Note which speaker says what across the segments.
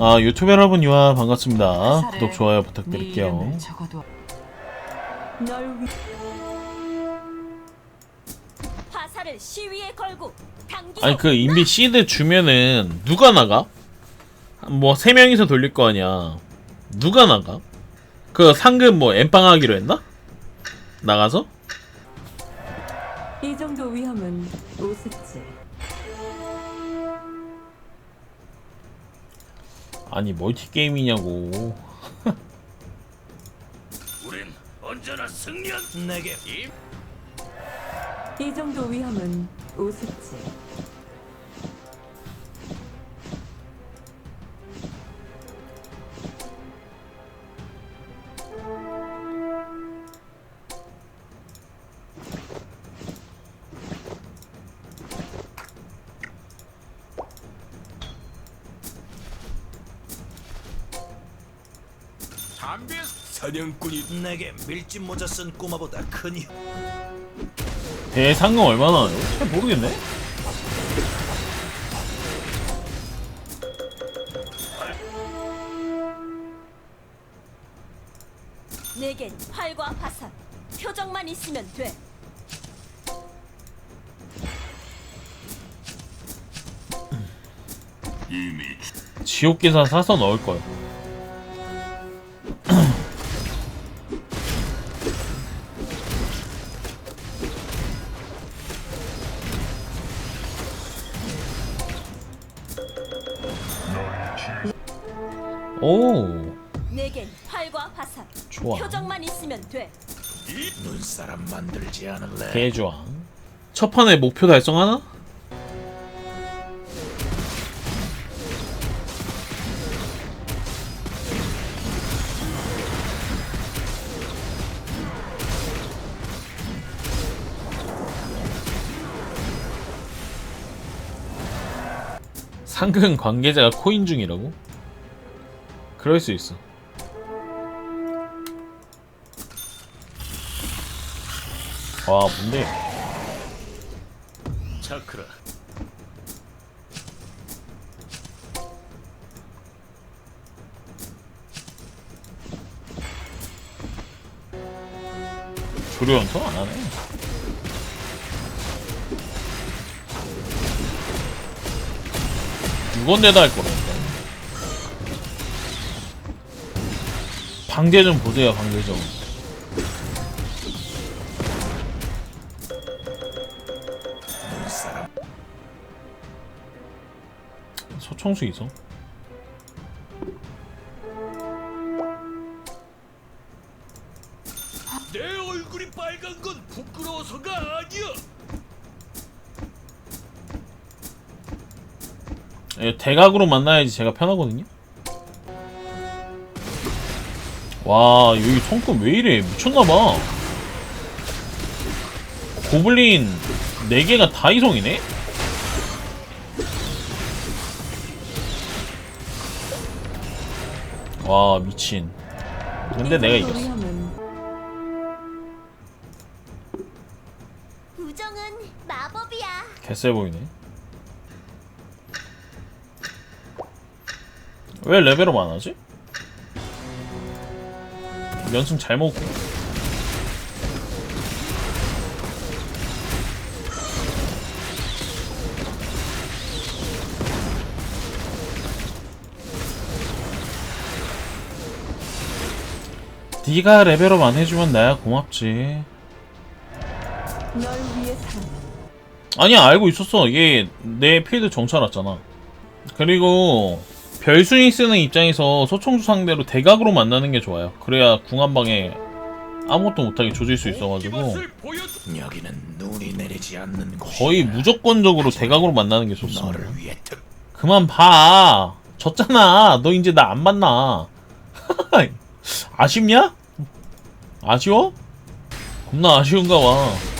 Speaker 1: 아 유튜브 여러분 이와 반갑습니다.
Speaker 2: 살에
Speaker 1: 구독 좋아요
Speaker 2: 네
Speaker 1: 부탁드릴게요. 아니 그 인비 시드 주면은 누가 나가? 뭐 세 명이서 돌릴 거 아니야. 누가 나가? 그 상금 뭐 엠빵 하기로 했나? 나가서?
Speaker 2: 이 정도 위험은 우습
Speaker 1: 아니 멀티 게임이냐고.
Speaker 3: 우린 언제나 승리한 내게
Speaker 2: 이이 정도 위험은 우습지.
Speaker 3: 사냥꾼이 내게 밀짚 모자 쓴 꼬마보다 큰 힘.
Speaker 1: 대상금 얼마나? 잘 모르겠네.
Speaker 4: 내겐 활과 화살 표정만 있으면 돼
Speaker 1: 지옥 계산 사서 넣을 걸. 오,
Speaker 3: 만들지 않을래.
Speaker 1: 개 좋아. 첫 판에 목표 달성하나? 상금 관계자가 코인 중이라고? 그럴 수 있어. 와, 뭔데?
Speaker 3: 차크라.
Speaker 1: 조류 연토 안 하네. 이건데다 할 거라니까. 방제 좀 보세요, 방제 좀. 청수 있어.
Speaker 3: 내 얼굴이 빨간 건 부끄러워서가 아니야.
Speaker 1: 예, 대각으로 만나야지 제가 편하거든요. 와, 여기 성급 왜 이래? 미쳤나봐. 고블린 4개가 다 이성이네? 와, 미친. 근데
Speaker 2: 이
Speaker 1: 내가 이겼어.
Speaker 4: 우정은 마법이야
Speaker 1: 개쎄 보이네. 왜 레벨업 안 하지? 연승 잘 먹고. 네가 레벨업 안 해주면 나야 고맙지. 아니야 알고 있었어 얘 내 필드 정찰 왔잖아 그리고 별순이 쓰는 입장에서 소총수 상대로 대각으로 만나는 게 좋아요 그래야 궁한 방에 아무것도 못하게 조질 수 있어가지고
Speaker 3: 맛을 보여. 여기는 눈이 내리지 않는 곳.
Speaker 1: 거의 무조건적으로 대각으로 만나는 게 좋습니다. 그만 봐 졌잖아 너 이제 나 안 만나 아쉽냐? 아쉬워? 겁나 아쉬운가 봐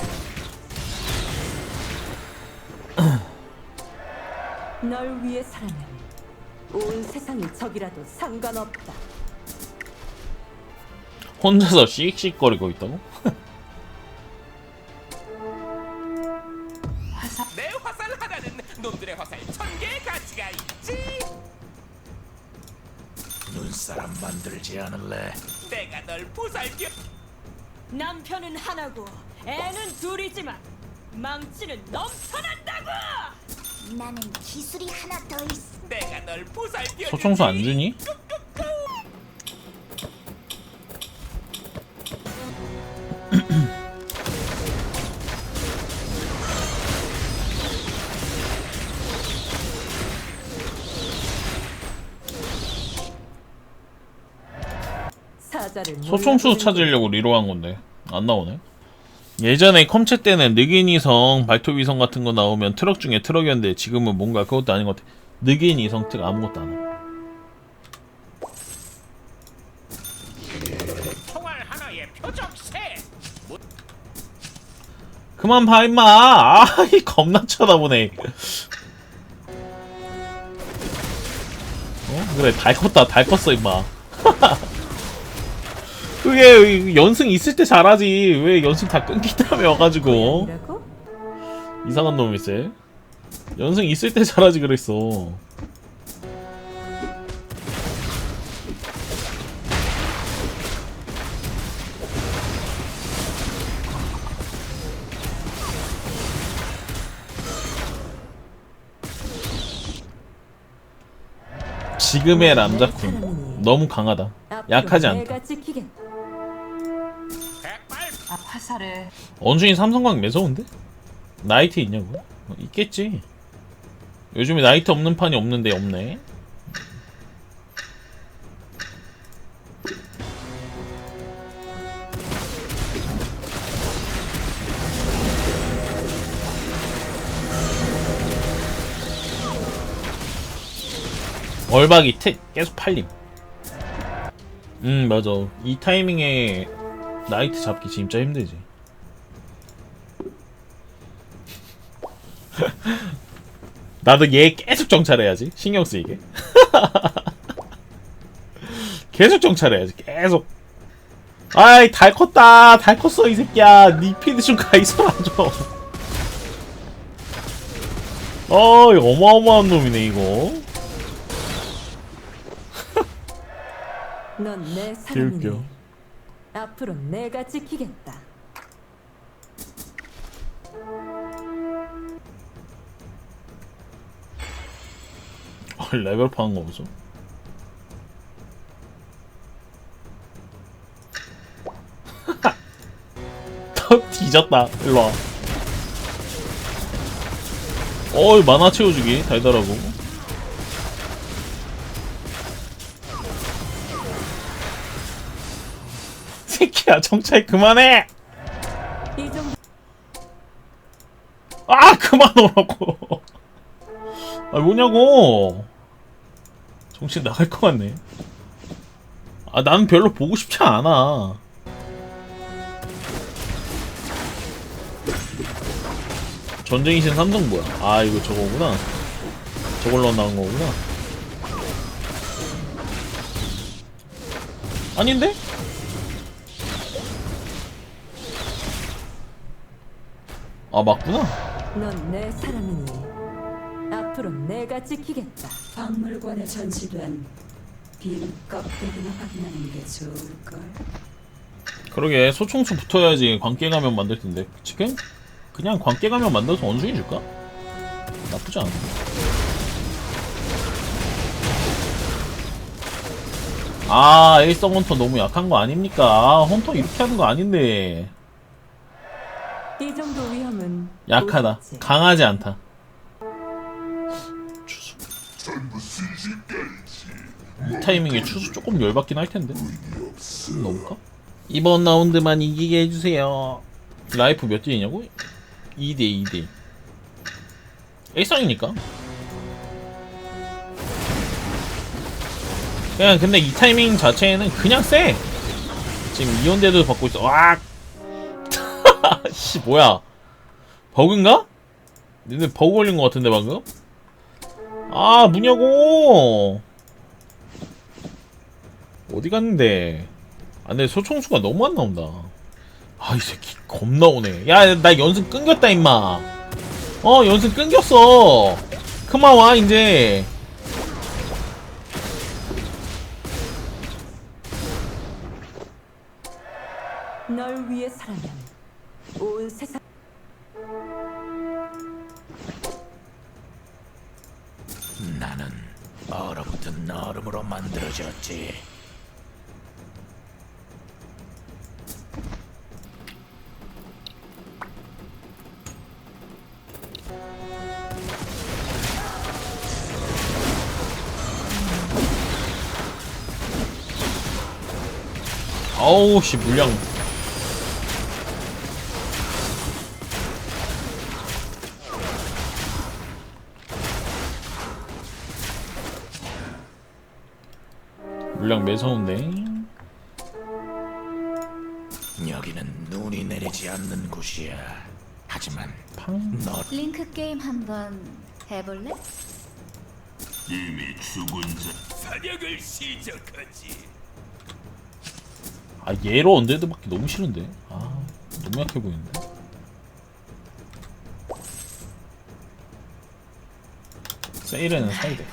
Speaker 2: 널 위해 살면 온 세상이 적이라도 상관없다.
Speaker 1: 혼자서 씩씩거리고 있다고?
Speaker 5: 내 화살 하나는 놈들의 화살 천 개의 가치가 있지.
Speaker 3: 눈사람 만들지 않을래?
Speaker 5: 내가 널 보살펴
Speaker 4: 남편은 하나고 애는 둘이지만 망치는 넘쳐난다고.
Speaker 6: 나는 기술이 하나 더 있어.
Speaker 5: 내가 널 보살펴
Speaker 1: 소총수 안 주니? 소총수 찾으려고 리로한 건데 안 나오네. 예전에 컴채 때는 느긴이성, 발톱이성 같은 거 나오면 트럭 중에 트럭이었는데 지금은 뭔가 그것도 아닌 것 같아. 느긴이성 특 아무것도 안 해. 그만 봐 임마. 아이 겁나 쳐다보네. 어 그래 달 컸다 달 컸어 임마. 그게 연승 있을 때 잘하지. 왜 연승 다 끊기 다음에 와가지고? 이상한 놈일세 연승 있을 때 잘하지 그랬어. 지금의 람자쿤 너무 강하다. 약하지 않다
Speaker 2: 화살을
Speaker 1: 원준이 삼성광 매서운데? 나이트 있냐고? 어, 있겠지. 요즘에 나이트 없는 판이 없는데 없네. 얼박이 태, 계속 팔림. 음 맞아. 이 타이밍에 나이트 잡기 진짜 힘들지. 나도 얘 계속 정찰해야지. 신경 쓰이게. 계속 정찰해야지. 계속. 아이 달 컸다. 달 컸어 이 새끼야. 니 피드 좀 가있어라 좀. 어 이 어마어마한 놈이네 이거.
Speaker 2: 넌내 사람이니.
Speaker 1: 개웃겨.
Speaker 2: 앞으로 내가 지키겠다.
Speaker 1: 어, 레벨 파는 거 보소. 턱 뒤졌다. 일로 와. 어이 만화 채워주기 달달하고. 새끼야 정찰 그만해. 아 그만 오라고. 아 뭐냐고. 정신 나갈 것 같네. 아 나는 별로 보고 싶지 않아. 전쟁이 신 삼성 뭐야? 아 이거 저거구나. 저걸로 나온 거구나. 아닌데? 아 맞구나.
Speaker 2: 넌 내 사람이니. 앞으로 내가 지키겠다.
Speaker 7: 박물관에 전시된 빈 껍데기나 확인하는 게 좋을걸.
Speaker 1: 그러게 소총수 붙어야지 광깨 가면 만들 텐데 지금 그냥 광깨 가면 만들어서 원숭이 줄까? 나쁘지 않아. 아 에이스 헌터 너무 약한 거 아닙니까? 아, 헌터 이렇게 하는 거 아닌데
Speaker 2: 이 정도 위험은
Speaker 1: 약하다.
Speaker 2: 오겠지.
Speaker 1: 강하지 않다. 추수. 이 타이밍에 추수 조금 열받긴 할 텐데. 넣을까? 이번 라운드만 이기게 해주세요. 라이프 몇 딜이냐고? 2대 2대. 일성이니까. 그냥 근데 이 타이밍 자체는 그냥 쎄. 지금 이온대도 받고 있어. 와. 씨 뭐야? 버그인가? 근데 버그 걸린 것 같은데 방금? 아 뭐냐고! 어디 갔는데? 아 근데 소총수가 너무 안 나온다. 아 이 새끼 겁나 오네. 야 나 연습 끊겼다 임마. 어 연습 끊겼어. 그만 와 이제.
Speaker 2: 널 위해 살아야 온 세상
Speaker 3: 나는 얼어붙은 얼음으로 만들어졌지.
Speaker 1: 아우 씨 물량 매서운데
Speaker 3: 여기는 눈이 내리지 않는 곳이야. 하지만
Speaker 1: 팡
Speaker 3: 너
Speaker 6: 링크 게임 한번 해볼래?
Speaker 5: 사냥을 시작하지.
Speaker 1: 아 얘로 언데드 받기 너무 싫은데 아 너무 약해 보이는데 세일에는 사야 돼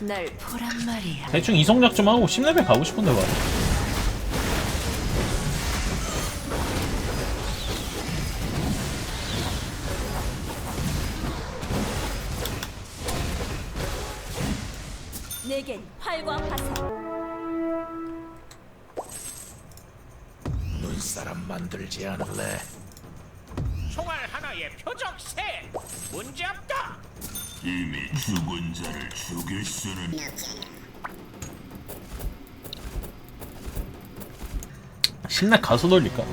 Speaker 4: 날 보란 말이야.
Speaker 1: 대충 이성작 좀 하고 10레벨 가고 싶은데 말이야
Speaker 4: 내겐 활과 화살.
Speaker 3: 눈사람 만들지 않을래?
Speaker 5: 총알 하나에 표적세. 문제 없다.
Speaker 1: 신나 가서 돌릴까?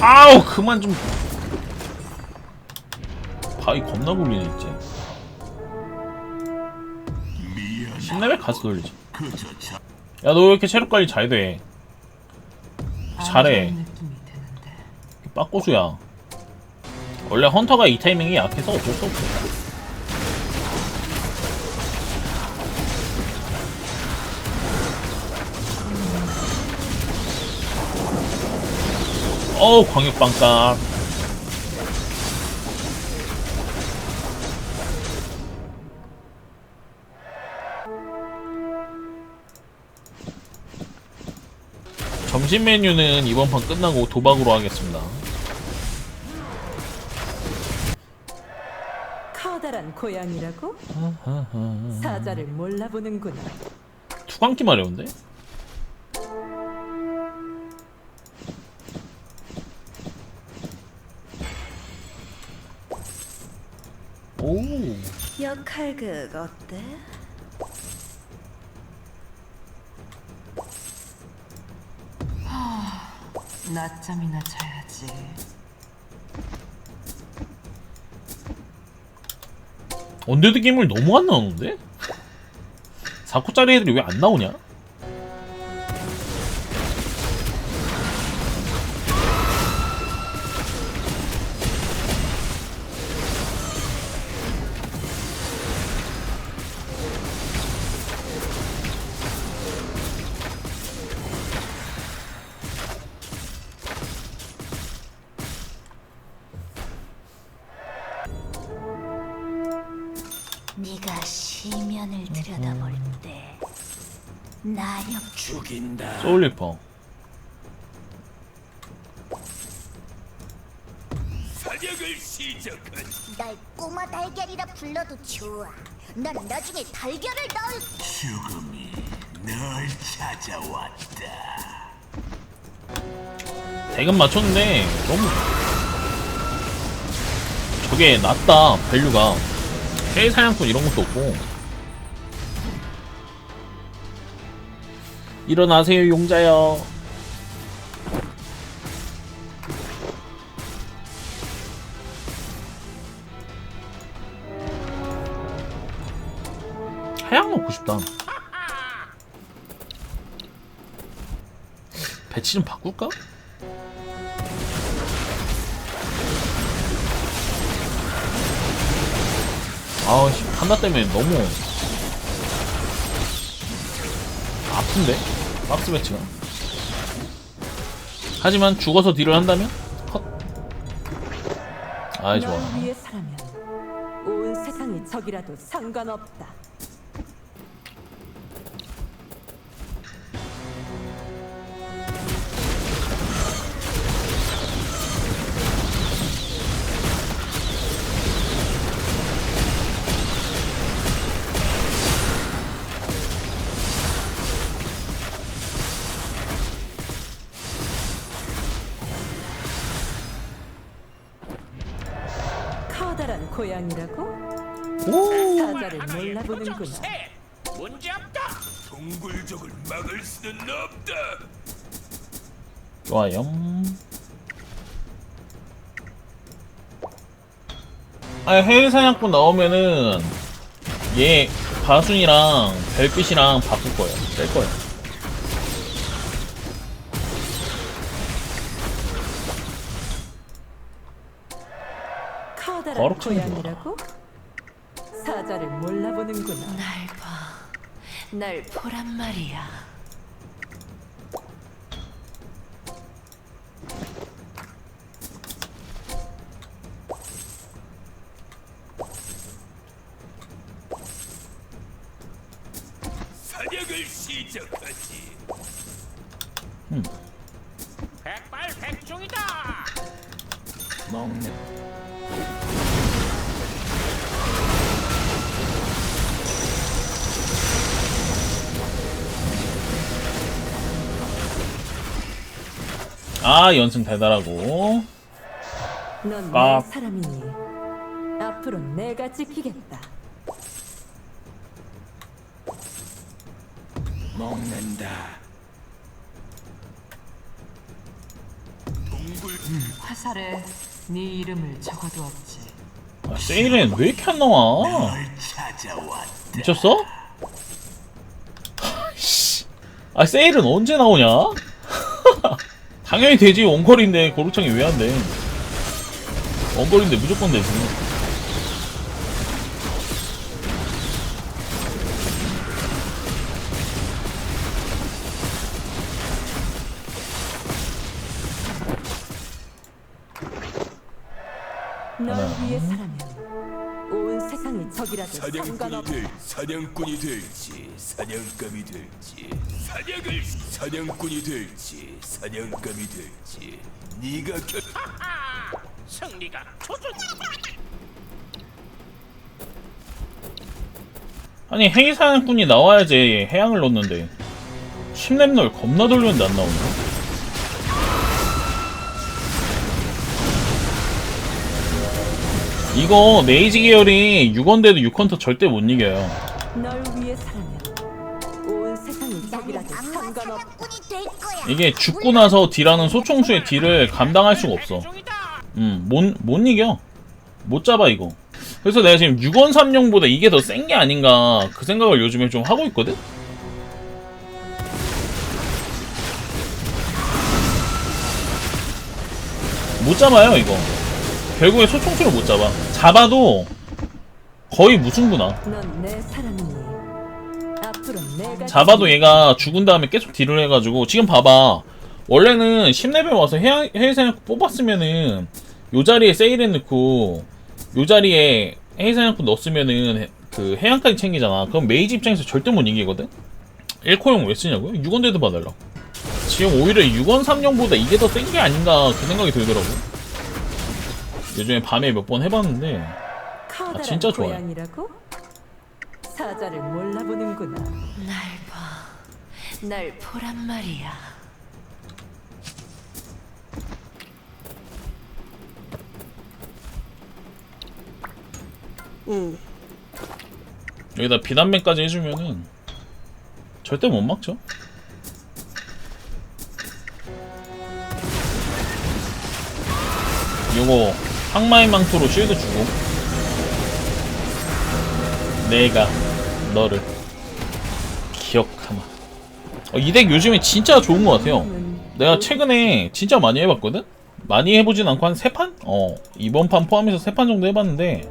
Speaker 1: 아우 그만 좀. 바위 겁나 굴리네 이제 10레벨 가서 돌리지 야 너 왜 이렇게 체력 관리 잘 돼? 잘해. 빠꼬수야. 원래 헌터가 이 타이밍이 약해서 어쩔 수 없어. 어우 광역빵딱 점심 메뉴는 이번 판 끝나고 도박으로 하겠습니다.
Speaker 2: 커다란 고양이라고? 사자를 몰라보는구나.
Speaker 1: 투광기 마려운데? 오
Speaker 4: 역할극 어때?
Speaker 2: 낮잠이나 자야지.
Speaker 1: 언데드 게임을 너무 안 나오는데? 4코짜리 애들이 왜 안 나오냐?
Speaker 6: 나력
Speaker 3: 죽인다.
Speaker 1: 소울리퍼
Speaker 5: 사냥을 시작하지.
Speaker 6: 날 꼬마 달걀이라 불러도 좋아. 난 나중에 달걀을 넣을
Speaker 3: 죽음이 널 찾아왔다.
Speaker 1: 대금 맞췄는데 너무 저게 낮다 밸류가 해외 사냥꾼 이런 것도 없고 일어나세요 용자여. 하양 먹고 싶다. 배치 좀 바꿀까? 아씨 판다 때문에 너무 아픈데 박스 배치가 하지만 죽어서 딜을 한다면? 컷. 아이 좋아.
Speaker 2: 온 세상이 적이라도 상관없다. 커다란 고양이라고? 사자를
Speaker 5: 하나의
Speaker 2: 몰라보는구나.
Speaker 5: 문제 없다.
Speaker 3: 동굴족을 막을 수는 없다.
Speaker 1: 좋아요 아 해외 사냥꾼 나오면은 얘 바순이랑 별빛이랑 바꿀 거예요 뺄 거예요 치는구나.
Speaker 2: 고양이라고? 사자를 몰라보는구나.
Speaker 4: 날 봐. 날 보란 말이야.
Speaker 5: 사냥을 시작하지.
Speaker 1: 아 연승 달달하고
Speaker 2: 넌
Speaker 1: 아.
Speaker 2: 내 사람이니 앞으로 내가 지키겠다.
Speaker 3: 먹는다.
Speaker 2: 화살에 네 이름을 적어두었지.
Speaker 1: 아, 세일은 왜 이렇게 안 나와
Speaker 3: 찾아왔.
Speaker 1: 미쳤어? 아이씨. 아 세일은 언제 나오냐? 당연히 되지 원거리인데 고루창이 왜 안 돼? 원거리인데 무조건 되지
Speaker 2: 널
Speaker 1: 하나.
Speaker 2: 온 세상이 적이라도
Speaker 3: 사냥꾼이. 될 사냥꾼이 될지 사냥감이 될지 사냥을 사냥꾼이 될지 사냥감이 될지 네가 결
Speaker 5: 하하. 승리가 초조.
Speaker 1: 아니 행위사냥꾼이 나와야지 해양을 넣는데 10렙널 겁나 돌렸는데 안 나오네 이거 네이지 계열이 6원대도 6헌터 절대 못 이겨요
Speaker 2: 널온 세상이 적이라도.
Speaker 1: 이게 죽고 나서 딜하는 소총수의 딜을 감당할 수가 없어
Speaker 5: 백중이다.
Speaker 1: 음, 못, 못 이겨. 못 잡아, 이거. 그래서 내가 지금 6원 3용보다 이게 더 센 게 아닌가, 그 생각을 요즘에 좀 하고 있거든? 못 잡아요, 이거. 결국에 소총수를 못 잡아. 잡아도 거의 무승부나. 잡아도 얘가 죽은 다음에 계속 딜을 해가지고 지금 봐봐. 원래는 10레벨 와서 해야, 해외사냥꾼 뽑았으면은 요 자리에 세일해 넣고 요 자리에 해외사냥꾼 넣었으면은 해- 그 해양까지 챙기잖아. 그럼 메이지 입장에서 절대 못 이기거든? 1코용 왜 쓰냐고요? 6원대도 받으려고. 지금 오히려 6원 3용보다 이게 더 센 게 아닌가 그 생각이 들더라고 요즘에 밤에 몇 번 해봤는데 아, 진짜 좋아요.
Speaker 2: 고양이라고? 사자를 몰라보는구나.
Speaker 4: 날 봐. 날 보란 말이야.
Speaker 1: 여기다 비단맨까지 해주면은 절대 못 막죠. 요거 항마의 망토로 쉴드 주고 내가 너를 기억하마. 어, 이덱 요즘에 진짜 좋은 것 같아요. 내가 최근에 진짜 많이 해봤거든? 많이 해보진 않고 한세 판? 어 이번 판 포함해서 세판 정도 해봤는데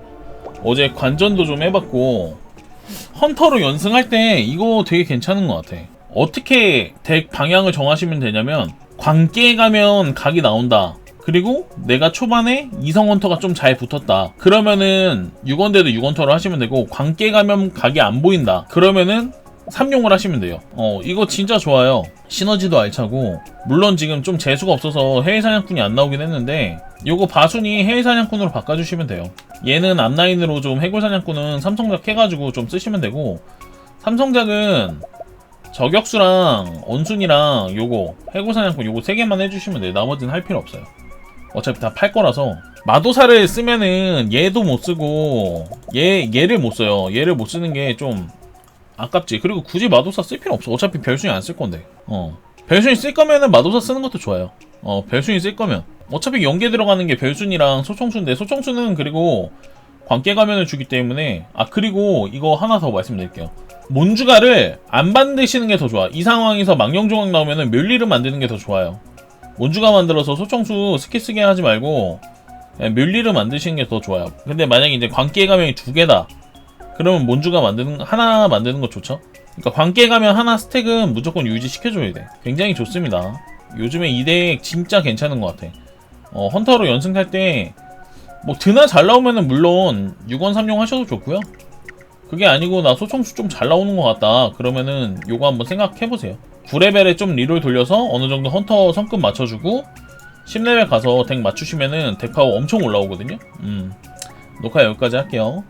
Speaker 1: 어제 관전도 좀 해봤고 헌터로 연승할 때 이거 되게 괜찮은 것 같아. 어떻게 덱 방향을 정하시면 되냐면 광기에 가면 각이 나온다. 그리고 내가 초반에 이성 헌터가 좀 잘 붙었다. 그러면은 6원대도 6원터로 하시면 되고 광계 가면 각이 안 보인다. 그러면은 3용을 하시면 돼요. 어, 이거 진짜 좋아요. 시너지도 알차고 물론 지금 좀 재수가 없어서 해외 사냥꾼이 안 나오긴 했는데 요거 바순이 해외 사냥꾼으로 바꿔주시면 돼요. 얘는 앞라인으로 좀 해골 사냥꾼은 삼성작 해가지고 좀 쓰시면 되고 삼성작은 저격수랑 언순이랑 요거 해골 사냥꾼 요거 세 개만 해주시면 돼요. 나머지는 할 필요 없어요. 어차피 다 팔 거라서 마도사를 쓰면은 얘도 못 쓰고 얘 얘를 못 써요. 얘를 못 쓰는 게 좀 아깝지. 그리고 굳이 마도사 쓸 필요 없어. 어차피 별순이 안 쓸 건데. 어. 별순이 쓸 거면은 마도사 쓰는 것도 좋아요. 어, 별순이 쓸 거면. 어차피 연계 들어가는 게 별순이랑 소총수인데 소총수는 그리고 광계 가면을 주기 때문에 아 그리고 이거 하나 더 말씀드릴게요. 몬주가를 안 만드시는 게 더 좋아. 이 상황에서 망령조각 나오면은 멸리를 만드는 게 더 좋아요. 몬주가 만들어서 소총수 스킬 쓰게 하지 말고 그냥 멸리를 만드시는 게 더 좋아요. 근데 만약에 이제 광계 가면이 두 개다. 그러면 몬주가 만드는 하나 만드는 거 좋죠. 그러니까 광계 가면 하나 스택은 무조건 유지 시켜줘야 돼. 굉장히 좋습니다. 요즘에 이덱 진짜 괜찮은 것 같아. 어, 헌터로 연승 탈 때 뭐 드나 잘 나오면은 물론 6원 3용 하셔도 좋고요. 그게 아니고 나 소총수 좀 잘 나오는 것 같다. 그러면은 요거 한번 생각해 보세요. 9레벨에 좀 리롤 돌려서 어느 정도 헌터 성급 맞춰주고 10레벨 가서 덱 맞추시면은 덱 파워 엄청 올라오거든요. 음. 녹화 여기까지 할게요.